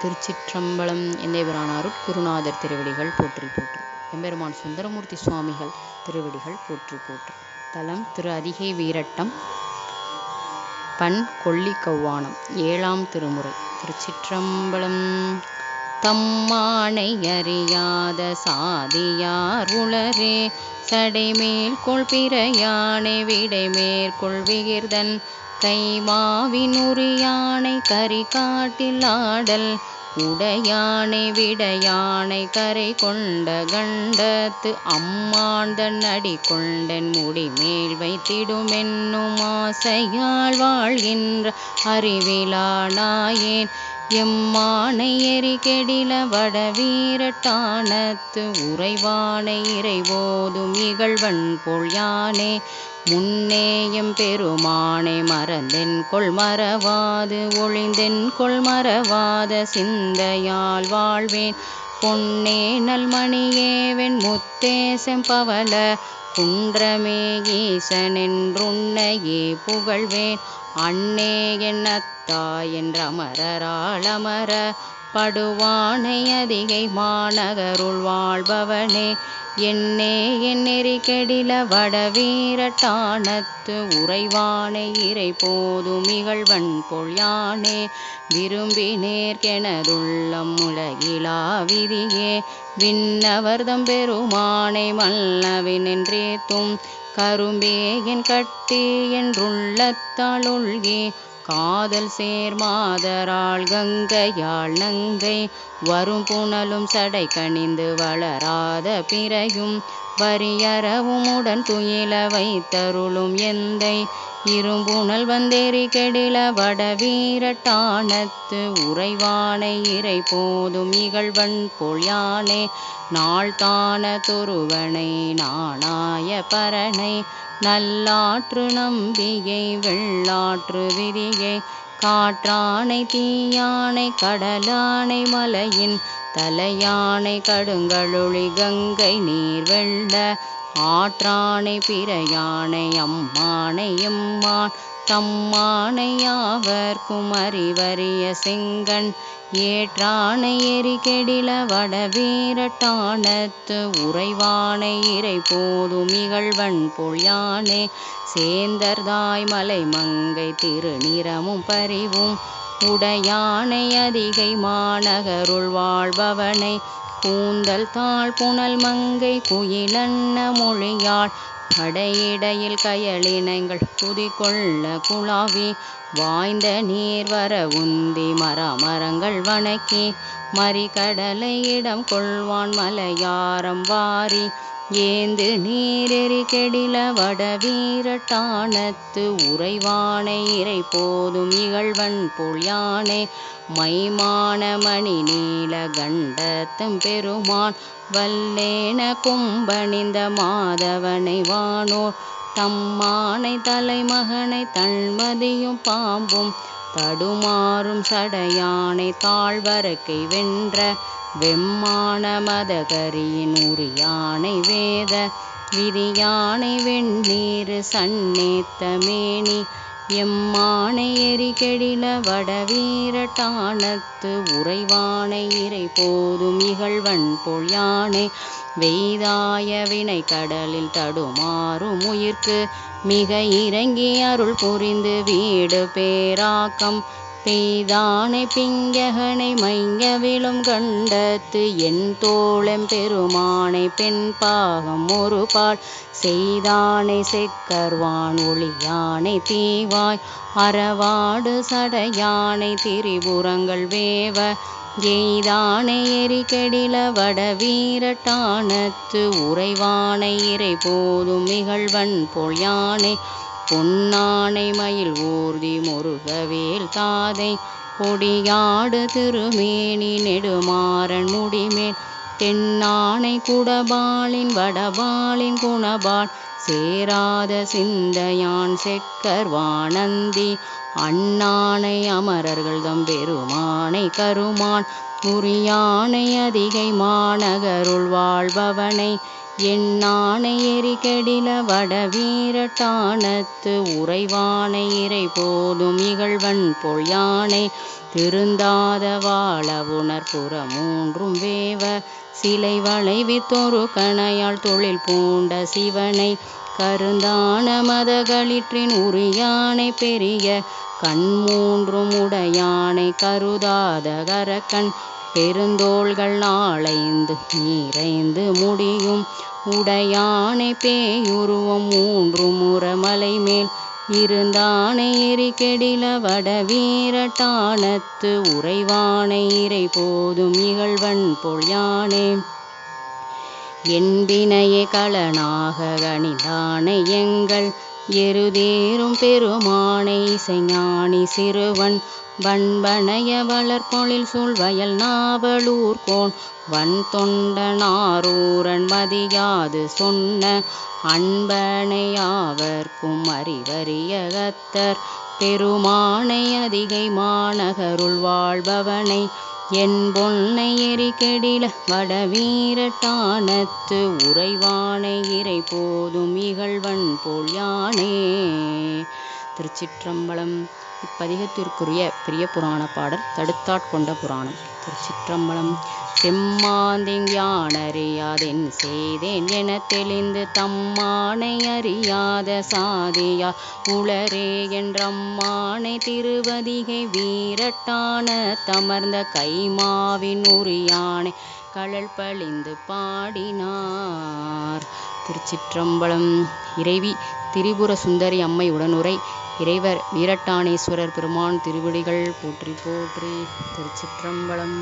திருச்சிற்றம்பலம் எந்தேபிரானாருட் குருநாதர் திருவடிகள் போற்றி போற்று. எம்பெருமான் சுந்தரமூர்த்தி சுவாமிகள் திருவடிகள் போற்றி போற்று. தலம் திரு அதிகை வீரட்டம் பண் கொல்லி கவ்வானம் ஏழாம் திருமுறை. திருச்சிற்றம்பலம் தம்மானை அறியாத சாதியார் உளரே சடைமேல் கொள் பிறையானை விடைமேற்கொள் விகிர்தன் கைமாவினுரியானை கரி காட்டில் ஆடல் உடையானை விடையானை கரை கொண்ட கண்டத்து அம்மாந்தன் அடி கொண்டன் முடிமேல் வைத்திடுமென்னும் ஆசையால் வாழ்கின்ற அறிவிலானாயேன் எம்மானை எரி கெடில வடவீரட்டானத்து உறைவானை இறைவோதும் இகழ்வன் பொழியானே முன்னேயும் பெருமானை மறந்தென் கொள் மறவாது ஒளிந்தென் கொள் மறவாத சிந்தையால் வாழ்வேன். பொன்னே நல்மணியேவன் முத்தேசம் பவல குன்றமே ஈசனென்றுன்னையே புகழ்வேன். அன்னே என் அத்தா என்றமரராள் அமர படுவானை அதிகை மாநகருள் வாழ்பவனே என்னே என் நெறிக்கடில வடவீரட்டானத்து உறைவானை இறை போதும் இகழ்வன் பொழியானே விரும்பி நேர்கெனதுள்ளம் உலகிலா விதியே. விண்ணவர்தம் பெருமானை மல்லவினென்றேத்தும் கரும்பே என் கட்டி என்றுள்ளத்தால் ஒழ்கி காதல் சேர்மாதராள் கங்கையாள் நங்கை வரும் புனலும் சடை கணிந்து வளராத பிறையும் வரியறவும் உடன் துயில வைத்தருளும் எந்தை இரும்புணல் வந்தேறி கெடில வடவீரட்டானத்து உறைவானை இறை போதும் இகழ்வன் பொழியானே நாள்தான துருவனை நாணாய பரனை நல்லாற்று நம்பியை வெள்ளாற்று விரியை காற்றானை தீயானை கடலானை மலையின் தலையானை கடுங்கழுளி கங்கை நீர் வெள்ள ஆற்றானை பிறையானை அம்மானை எம்மான் தம்மானை குமரி அறிவறிய செங்கண் ஏற்றானை எரிகெடில வடவீரட்டானத்து உறைவானை இறை போதும் இகழ்வன் பொழியானே சேந்தர்தாய் மலை மங்கை திருநிறமும் பரிவும் உடையானை அதிகை மாநகருள் வாழ்பவனை. கூந்தல் தாழ் புனல் மங்கை குயிலன்ன மொழியாள் படையிடையில் கயலினங்கள் குதிகொள்ள குழாவி வாய்ந்த நீர் வர உந்தி மரமரங்கள் வணக்கி மறிகடலை இடம் கொள்வான் மலையாரம் வாரி. ஏந்து நீரெறி கெடில வடவீரட்டானத்து உறைவானை இறை போதும் இகழ்வன் போல் யானே மைமான மணி நீல கண்டத்தம் பெருமான் வல்லேன கும்பணிந்த மாதவனை வானோர். தம்மானை தலைமகனை தன்மதியும் பாம்பும் தடுமாறும் சடையானை தாழ்வரக்கை வென்ற வெம்மான மதகரியின் உரியானை வேத விரியானை வெண்ணீர் சன்னேத்த மேனி எம்மானை எரிகெடில வடவீரட்டானத்து உறைவானை இறை போதும் இகழ்வன் போல் யானை வெய்தாய வினை கடலில் தடுமாறும் உயிர்க்கு மிக இறங்கி அருள் புரிந்து வீடு பேராக்கம் பெய்தானை பிங்ககனை மையவிலும் கண்டத்து என் தோழம் பெருமானை பெண் பாகம் ஒரு பால். செய்தானை செக்கர்வான் ஒளியானை தீவாய். அறவாடு சடையானை திரிபுரங்கள் வேவ. எய்தானை எரி வட வடவீரட்டானத்து. உறைவானை இறை போதும் இகழ்வன் போல் யானை. பொன்னானை மயில் ஊர்தி முருகவேல் தாதை கொடியாடு திருமேனி நெடுமாறன் முடிமேல் தென்னானை குடபாலின் வடபாலின் குணபால் சேராத சிந்தையான் செக்கர் வானந்தி அண்ணானை அமரர்கள் தம் பெருமானை கருமான் உரியானை அதிகை மாநகருள் வாழ்பவனை எண்ணானை எரி வடவீரட்டானத்து உறைவானை இறை போதும் இகழ்வன் பொழியானை யானை திருந்தாத வாழ உணர்புற மூன்றும் வேவ சிலை வளைவித்தொரு கணையால் தொழில் பூண்ட சிவனை கருந்தான மதகளிற்றின் உரியானை பெரிய கண் மூன்றும் உடையானை கருதாத கரக்கண் பெருந்தோள்கள் நாளைந்து நீரைந்து முடியும். உடையானை பேயுருவம் மூன்று முறமலை மேல். இருந்தானை எரிக்கெடில வட வீரட்டானத்து உறைவானை இறை போதும் இகழ்வன் பொல் யானே என்பினையே களனாக கணிந்தானை எங்கள் எருதேறும் பெருமானை செஞானி சிறுவன் வன்பனைய வளர்பொழில் சூழ்வயல் நாவலூர்கோன் வன் தொண்டனாரூரன் மதியாது சொன்ன அன்பனையாவர்க்கும் அறிவறியகத்தர். பெருமானை அதிகை மாநகருள் வாழ்பவனை என் பொன்னை எரிகெடில வடவீரட்டானத்து உறைவானை இறை போதும் இகழ்வன் போல் யானே. திருச்சிற்றம்பலம் இப்பதிகத்திற்குரிய பெரிய புராண பாடல் தடுத்தாட்கொண்ட புராணம். திருச்சிற்றம்பலம் செம்மாந்திங் யானறியாதென் செய்தேன் என தெளிந்து தம்மானை அறியாத சாதியா உளரே என்றம்மானை திருவதிகை வீரட்டான தமர்ந்த கைமாவின் உரியானை கழல் பழிந்து பாடினார். திருச்சிற்றம்பலம் இறைவி திரிபுர சுந்தரி அம்மை உடனுரை இறைவர் வீரட்டானேஸ்வரர் பெருமான் திருவடிகள் போற்றி போற்றி திருச்சிற்றம்பலம்.